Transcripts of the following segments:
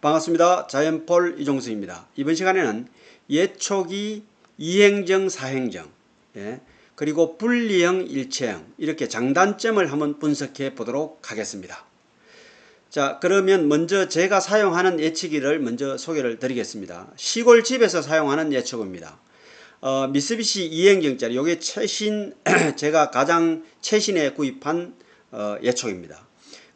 반갑습니다. 자연폴 이종수입니다. 이번 시간에는 예초기 이행정 사행정 예, 그리고 분리형 일체형 이렇게 장단점을 한번 분석해 보도록 하겠습니다. 자 그러면 먼저 제가 사용하는 예치기를 먼저 소개를 드리겠습니다. 시골집에서 사용하는 예초기입니다. 어, 미쓰비시 이행정짜리 요게 최신 제가 가장 최신에 구입한 어, 예초기입니다.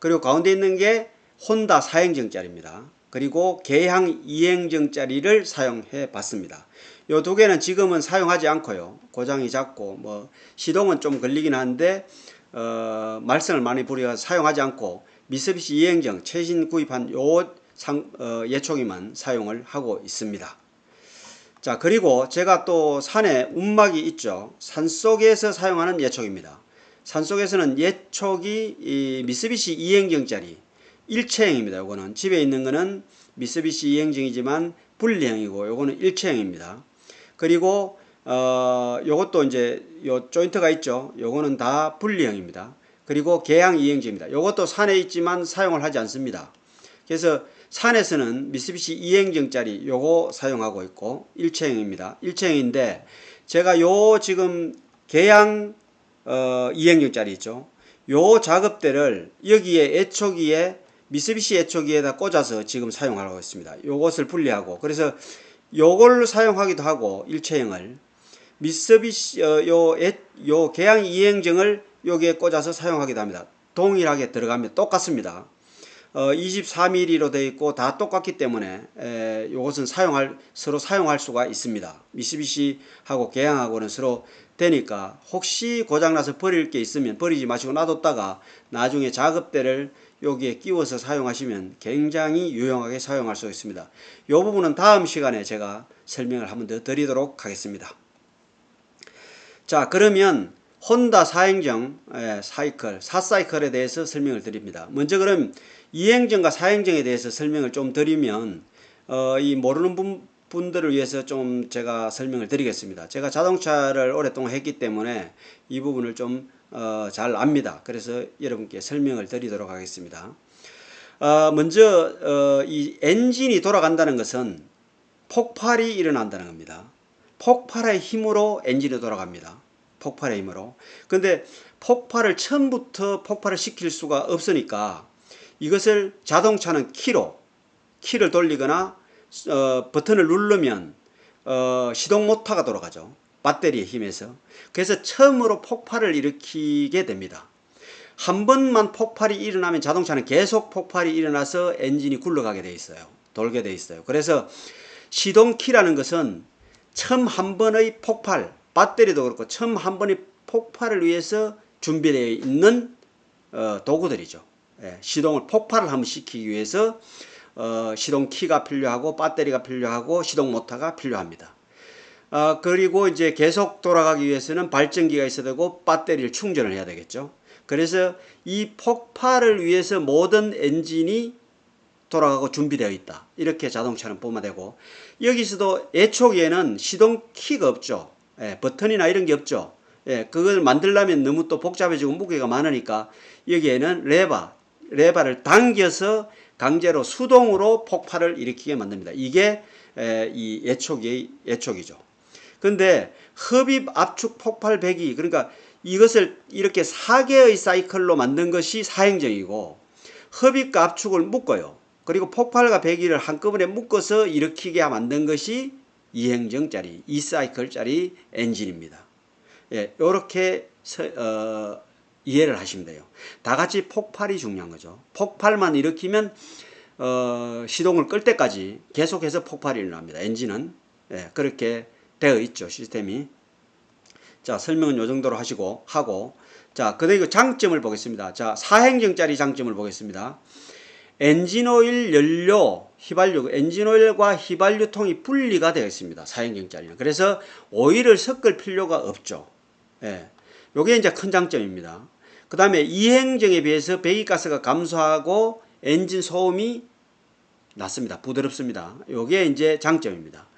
그리고 가운데 있는 게 혼다 사행정짜리입니다. 그리고 개항 이행정짜리를 사용해 봤습니다. 요 두 개는 지금은 사용하지 않고요. 고장이 작고 뭐 시동은 좀 걸리긴 한데 어, 말썽을 많이 부려 사용하지 않고 미쓰비시 이행정 최신 구입한 요 상, 어, 예초기만 사용을 하고 있습니다. 자 그리고 제가 또 산에 움막이 있죠. 산 속에서 사용하는 예초기입니다. 산 속에서는 예초기 이 미쓰비시 이행정짜리 일체형입니다. 요거는 집에 있는 거는 미쓰비시 이행정이지만 분리형이고 요거는 일체형입니다. 그리고 어 요것도 이제 요 조인트가 있죠. 요거는 다 분리형입니다. 그리고 개항 이행정입니다. 요것도 산에 있지만 사용을 하지 않습니다. 그래서 산에서는 미쓰비시 이행정짜리 요거 사용하고 있고 일체형입니다. 일체형인데 제가 요 지금 개항 어, 이행정짜리 있죠. 요 작업대를 여기에 애초기에 미쓰비시 애초기에다 꽂아서 지금 사용하고 있습니다. 요것을 분리하고 그래서 요걸 사용하기도 하고 일체형을 미쓰비시 어, 요, 애, 요 개항 이행정을 여기에 꽂아서 사용하기도 합니다. 동일하게 들어가면 똑같습니다. 어, 23mm로 되어 있고 다 똑같기 때문에 에, 이것은 사용할 서로 사용할 수가 있습니다. 미쓰비시하고 개항하고는 서로 되니까 혹시 고장나서 버릴 게 있으면 버리지 마시고 놔뒀다가 나중에 작업대를 여기에 끼워서 사용하시면 굉장히 유용하게 사용할 수 있습니다. 이 부분은 다음 시간에 제가 설명을 한번 더 드리도록 하겠습니다. 자 그러면 혼다 사행정 예, 사이클, 사사이클에 대해서 설명을 드립니다. 먼저 그럼 이행정과 사행정에 대해서 설명을 좀 드리면 어, 이 모르는 분, 분들을 위해서 좀 제가 설명을 드리겠습니다. 제가 자동차를 오랫동안 했기 때문에 이 부분을 좀 어, 잘 압니다. 그래서 여러분께 설명을 드리도록 하겠습니다. 어, 먼저 어, 이 엔진이 돌아간다는 것은 폭발이 일어난다는 겁니다. 폭발의 힘으로 엔진이 돌아갑니다. 폭발의 힘으로. 근데 폭발을 처음부터 폭발을 시킬 수가 없으니까 이것을 자동차는 키로 키를 돌리거나 어, 버튼을 누르면 어, 시동 모터가 돌아가죠. 배터리의 힘에서. 그래서 처음으로 폭발을 일으키게 됩니다. 한 번만 폭발이 일어나면 자동차는 계속 폭발이 일어나서 엔진이 굴러가게 돼 있어요. 돌게 돼 있어요. 그래서 시동키라는 것은 처음 한 번의 폭발, 배터리도 그렇고 처음 한 번의 폭발을 위해서 준비되어 있는 어, 도구들이죠. 예, 시동을 폭발을 한번 시키기 위해서 어, 시동 키가 필요하고 배터리가 필요하고 시동 모터가 필요합니다. 어, 그리고 이제 계속 돌아가기 위해서는 발전기가 있어야 되고 배터리를 충전을 해야 되겠죠. 그래서 이 폭발을 위해서 모든 엔진이 돌아가고 준비되어 있다. 이렇게 자동차는 되고 여기서도 애초기에는 시동 키가 없죠. 예, 버튼이나 이런 게 없죠. 예, 그걸 만들려면 너무 또 복잡해지고 무게가 많으니까 여기에는 레바, 레바를 당겨서 강제로 수동으로 폭발을 일으키게 만듭니다. 이게 에, 이 예촉의 예촉이죠. 근데 흡입 압축 폭발 배기 그러니까 이것을 이렇게 4개의 사이클로 만든 것이 사행정이고 흡입과 압축을 묶어요. 그리고 폭발과 배기를 한꺼번에 묶어서 일으키게 만든 것이 이행정짜리, 2사이클짜리 엔진입니다. 예, 이렇게 어, 이해를 하시면 돼요. 다 같이 폭발이 중요한 거죠. 폭발만 일으키면 어, 시동을 끌 때까지 계속해서 폭발이 일어납니다. 엔진은 예, 그렇게 되어 있죠 시스템이. 자 설명은 요 정도로 하시고 하고 자 그리고 장점을 보겠습니다. 자 사행정짜리 장점을 보겠습니다. 엔진오일 연료 휘발유 엔진오일과 휘발유통이 분리가 되어 있습니다. 사행정짜리는 그래서 오일을 섞을 필요가 없죠. 예. 요게 이제 큰 장점입니다. 그 다음에 이행정에 비해서 배기가스가 감소하고 엔진 소음이 낮습니다. 부드럽습니다. 요게 이제 장점입니다.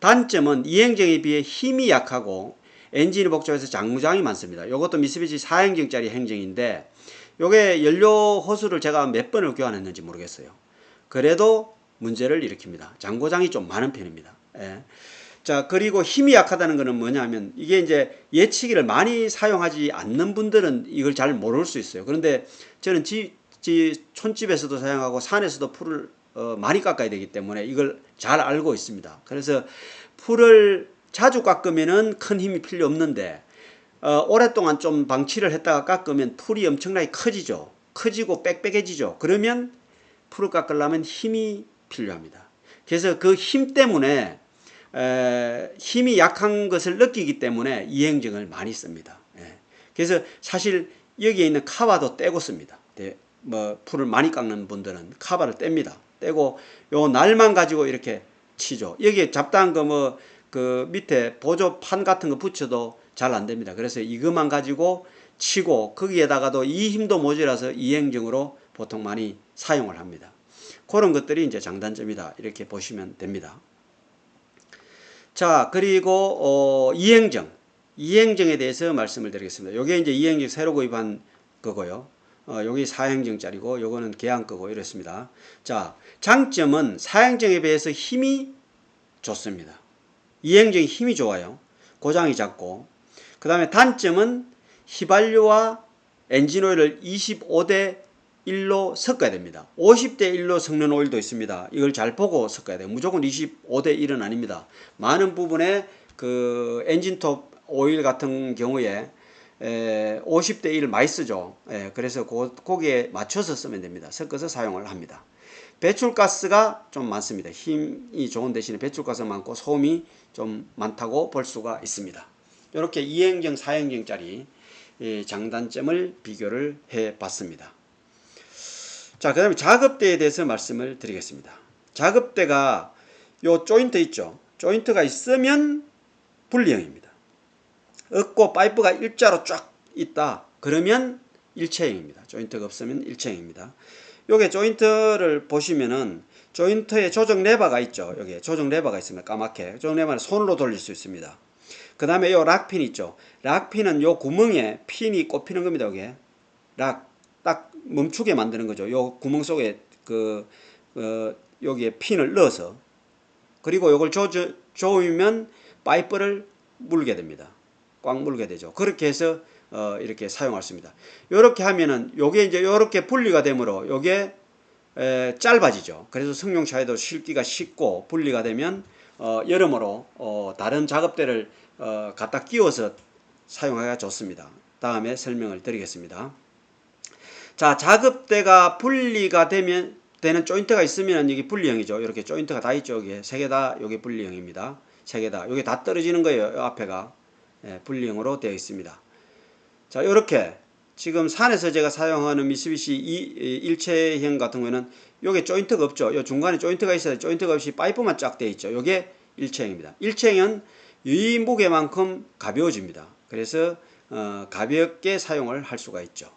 단점은 이행정에 비해 힘이 약하고 엔진이 복잡해서 장무장이 많습니다. 요것도 미쓰비시 4행정짜리 행정인데 요게 연료 호수를 제가 몇 번을 교환했는지 모르겠어요. 그래도 문제를 일으킵니다. 장고장이 좀 많은 편입니다. 예. 자, 그리고 힘이 약하다는 것은 뭐냐면 이게 이제 예치기를 많이 사용하지 않는 분들은 이걸 잘 모를 수 있어요. 그런데 저는 지, 지 촌집에서도 사용하고 산에서도 풀을 어, 많이 깎아야 되기 때문에 이걸 잘 알고 있습니다. 그래서 풀을 자주 깎으면은 큰 힘이 필요 없는데 어, 오랫동안 좀 방치를 했다가 깎으면 풀이 엄청나게 커지죠. 커지고 빽빽해지죠. 그러면 풀을 깎으려면 힘이 필요합니다. 그래서 그 힘 때문에 에, 힘이 약한 것을 느끼기 때문에 이행정을 많이 씁니다. 예. 그래서 사실 여기에 있는 카바도 떼고 씁니다. 네, 뭐 풀을 많이 깎는 분들은 카바를 뗍니다. 떼고 요 날만 가지고 이렇게 치죠. 여기에 잡다한 거 뭐 그 밑에 보조판 같은 거 붙여도 잘 안 됩니다. 그래서 이것만 가지고 치고 거기에다가도 이 힘도 모자라서 이행정으로 보통 많이 사용을 합니다. 그런 것들이 이제 장단점이다. 이렇게 보시면 됩니다. 자, 그리고 어, 이행정. 이행정에 대해서 말씀을 드리겠습니다. 요게 이제 이행정 새로 구입한 거고요. 어, 여기 사행정짜리고 요거는 계약 거고 이렇습니다. 자, 장점은 사행정에 비해서 힘이 좋습니다. 이행정이 힘이 좋아요. 고장이 작고. 그 다음에 단점은 휘발유와 엔진 오일을 25대 1로 섞어야 됩니다. 50대 1로 섞는 오일도 있습니다. 이걸 잘 보고 섞어야 돼요. 무조건 25대 1은 아닙니다. 많은 부분에 그 엔진톱 오일 같은 경우에 에, 50대 1을 많이 쓰죠. 예, 그래서 고, 거기에 맞춰서 쓰면 됩니다. 섞어서 사용을 합니다. 배출가스가 좀 많습니다. 힘이 좋은 대신에 배출가스가 많고 소음이 좀 많다고 볼 수가 있습니다. 이렇게 이행정, 사행정짜리 이 장단점을 비교를 해 봤습니다. 자, 그 다음에 작업대에 대해서 말씀을 드리겠습니다. 작업대가 요 조인트 있죠. 조인트가 있으면 분리형입니다. 없고 파이프가 일자로 쫙 있다. 그러면 일체형입니다. 조인트가 없으면 일체형입니다. 요게 조인트를 보시면은 조인트에 조정 레버가 있죠. 여기 조정 레버가 있습니다. 까맣게. 조정 레버는 손으로 돌릴 수 있습니다. 그 다음에 요 락핀 있죠. 락핀은 요 구멍에 핀이 꼽히는 겁니다. 여기 락. 딱 멈추게 만드는 거죠. 요 구멍 속에 그, 어, 여기에 핀을 넣어서. 그리고 요걸 조, 조이면 파이프를 물게 됩니다. 꽉 물게 되죠. 그렇게 해서 어, 이렇게 사용할 수 있습니다. 이렇게 하면은 요게 이제 이렇게 분리가 되므로 요게 에, 짧아지죠. 그래서 승용차에도 실기가 쉽고 분리가 되면 어, 여러모로 어, 다른 작업대를 어, 갖다 끼워서 사용하기가 좋습니다. 다음에 설명을 드리겠습니다. 자, 작업대가 분리가 되면 되는 조인트가 있으면 이게 분리형이죠. 이렇게 조인트가 다 있죠. 여기 세 개 다 여기 분리형입니다. 세 개 다. 여기 다 떨어지는 거예요. 요 앞에가 예, 분리형으로 되어 있습니다. 자, 이렇게 지금 산에서 제가 사용하는 미쓰비시 일체형 같은 경우에는 요게 조인트가 없죠. 요 중간에 조인트가 있어야 돼. 조인트가 없이 파이프만 쫙 되어 있죠. 요게 일체형입니다. 일체형은 이 무게만큼 가벼워집니다. 그래서 어, 가볍게 사용을 할 수가 있죠.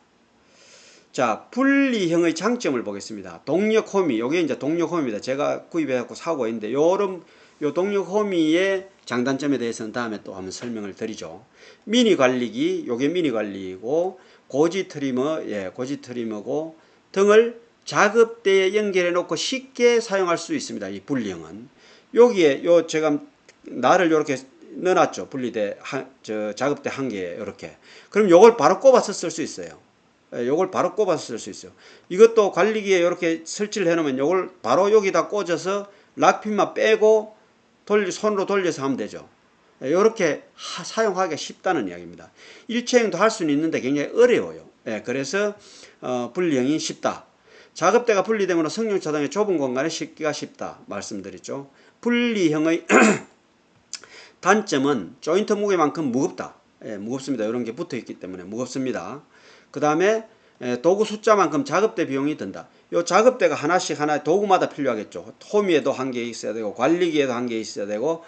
자, 분리형의 장점을 보겠습니다. 동력 호미, 요게 이제 동력 호미입니다. 제가 구입해갖고 사고 있는데, 요런, 요 동력 호미의 장단점에 대해서는 다음에 또 한번 설명을 드리죠. 미니 관리기, 요게 미니 관리이고, 고지 트리머, 예, 고지 트리머고, 등을 작업대에 연결해 놓고 쉽게 사용할 수 있습니다. 이 분리형은. 여기에, 요, 제가 날을 요렇게 넣어놨죠. 분리대, 한, 저, 작업대 한 개에, 요렇게. 그럼 요걸 바로 꼽아서 쓸 수 있어요. 예, 요걸 바로 꼽아서 쓸 수 있어요. 이것도 관리기에 이렇게 설치를 해놓으면 요걸 바로 여기다 꽂아서 락핀만 빼고 돌리, 손으로 돌려서 하면 되죠. 이렇게 사용하기가 쉽다는 이야기입니다. 일체형도 할 수는 있는데 굉장히 어려워요. 예, 그래서 어, 분리형이 쉽다. 작업대가 분리되므로 성룡차등의 좁은 공간에 싣기가 쉽다 말씀드렸죠. 분리형의 단점은 조인트 무게만큼 무겁다. 예, 무겁습니다. 이런 게 붙어 있기 때문에 무겁습니다. 그 다음에 도구 숫자만큼 작업대 비용이 든다. 요 작업대가 하나씩 하나 도구마다 필요하겠죠. 호미에도 한 개 있어야 되고 관리기에도 한 개 있어야 되고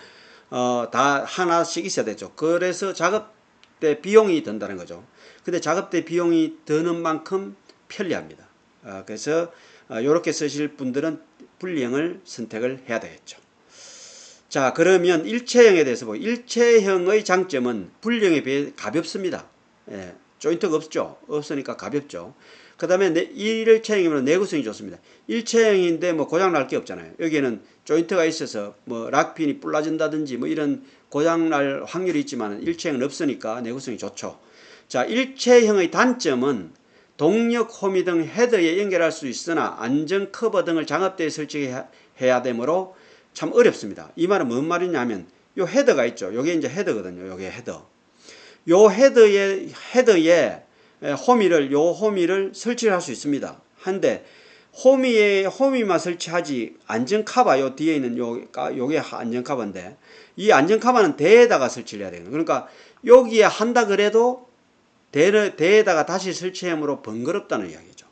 어, 다 하나씩 있어야 되죠. 그래서 작업대 비용이 든다는 거죠. 근데 작업대 비용이 드는 만큼 편리합니다. 어, 그래서 이렇게 어, 쓰실 분들은 분리형을 선택을 해야 되겠죠. 자 그러면 일체형에 대해서 보 일체형의 장점은 분리형에 비해 가볍습니다. 예, 조인트가 없죠. 없으니까 가볍죠. 그그 다음에 일체형이면 내구성이 좋습니다. 일체형인데 뭐 고장 날 게 없잖아요. 여기에는 조인트가 있어서 뭐 락핀이 불라진다든지 뭐 이런 고장 날 확률이 있지만 일체형은 없으니까 내구성이 좋죠. 자, 일체형의 단점은 동력 호미 등 헤더에 연결할 수 있으나 안전 커버 등을 장업대에 설치해야 되므로 참 어렵습니다. 이 말은 뭔 말이냐면 요 헤더가 있죠. 요게 이제 헤더거든요. 요게 헤더. 요 헤더에 헤더에 호미를 요 호미를 설치할 수 있습니다. 한데 호미에 호미만 설치하지 안전 카바 요 뒤에 있는 요 요게 안전 카바인데 이 안전 카바는 대에다가 설치를 해야 되는 그러니까 여기에 한다 그래도 대 대에다가 다시 설치함으로 번거롭다는 이야기죠.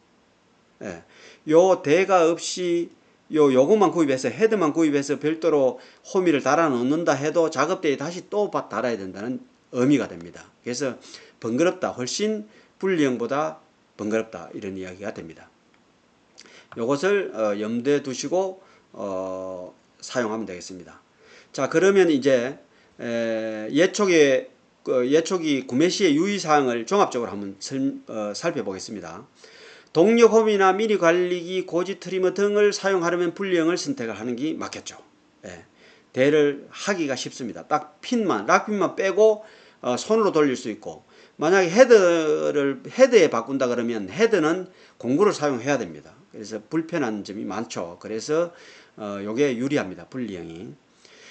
예. 요 대가 없이 요 요것만 구입해서 헤드만 구입해서 별도로 호미를 달아 놓는다 해도 작업대에 다시 또 달아야 된다는 의미가 됩니다. 그래서 번거롭다 훨씬 분리형보다 번거롭다 이런 이야기가 됩니다. 요것을 어, 염두에 두시고 어, 사용하면 되겠습니다. 자 그러면 이제 에, 예초기 그 예초기 구매 시의 유의 사항을 종합적으로 한번 설, 어, 살펴보겠습니다. 동력 홈이나 미니 관리기, 고지 트리머 등을 사용하려면 분리형을 선택을 하는 게 맞겠죠. 예. 대를 하기가 쉽습니다. 딱 핀만, 락핀만 빼고 어, 손으로 돌릴 수 있고 만약에 헤드를 헤드에 바꾼다 그러면 헤드는 공구를 사용해야 됩니다. 그래서 불편한 점이 많죠. 그래서 어, 요게 유리합니다. 분리형이.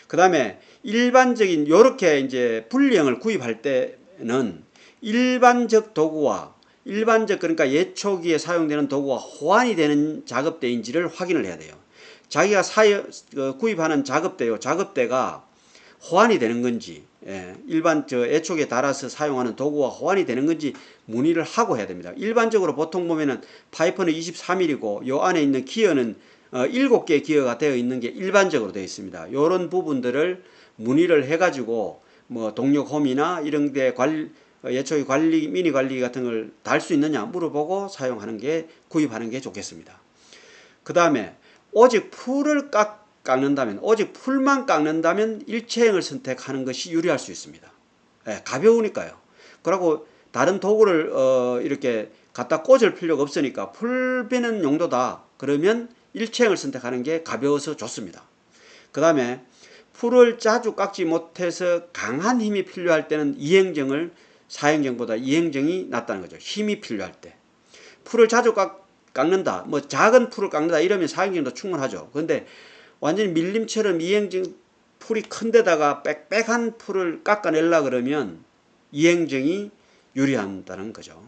그 다음에 일반적인 요렇게 이제 분리형을 구입할 때는 일반적 도구와 일반적 그러니까 예초기에 사용되는 도구와 호환이 되는 작업대인지를 확인을 해야 돼요. 자기가 사여, 그 구입하는 작업대요. 작업대가 호환이 되는 건지 예, 일반 저 애촉에 달아서 사용하는 도구와 호환이 되는 건지 문의를 하고 해야 됩니다. 일반적으로 보통 보면은 파이프는 23mm고 요 안에 있는 기어는 어, 7개 기어가 되어 있는 게 일반적으로 되어 있습니다. 이런 부분들을 문의를 해가지고 뭐 동력 홈이나 이런 데 관리 예초기 관리 미니 관리 같은 걸 달 수 있느냐 물어보고 사용하는 게 구입하는 게 좋겠습니다. 그 다음에 오직 풀을 깎 깎는다면 오직 풀만 깎는다면 일체형을 선택하는 것이 유리할 수 있습니다. 예, 가벼우니까요. 그리고 다른 도구를 어, 이렇게 갖다 꽂을 필요가 없으니까 풀 베는 용도다. 그러면 일체형을 선택하는 게 가벼워서 좋습니다. 그 다음에 풀을 자주 깎지 못해서 강한 힘이 필요할 때는 이행정을 사행정보다 이행정이 낫다는 거죠. 힘이 필요할 때. 풀을 자주 깎, 깎는다. 뭐 작은 풀을 깎는다 이러면 사행정도 충분하죠. 그런데 완전히 밀림처럼 이행정 풀이 큰 데다가 빽빽한 풀을 깎아내려 그러면 이행정이 유리한다는 거죠.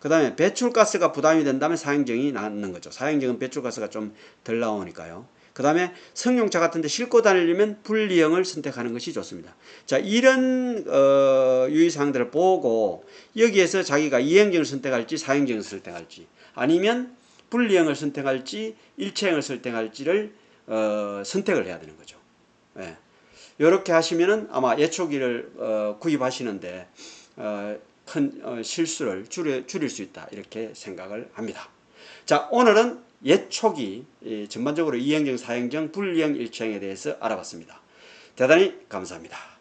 그 다음에 배출가스가 부담이 된다면 사행정이 낫는 거죠. 사행정은 배출가스가 좀 덜 나오니까요. 그 다음에 승용차 같은데 싣고 다니려면 분리형을 선택하는 것이 좋습니다. 자 이런 어, 유의사항들을 보고 여기에서 자기가 이행정을 선택할지 사행정을 선택할지 아니면 분리형을 선택할지 일체형을 선택할지를 어, 선택을 해야 되는 거죠. 예. 이렇게 하시면은 아마 예초기를 어, 구입하시는데 어, 큰 어, 실수를 줄여, 줄일 수 있다 이렇게 생각을 합니다. 자 오늘은 예초기 전반적으로 이행정, 사행정, 분리형, 일체형에 대해서 알아봤습니다. 대단히 감사합니다.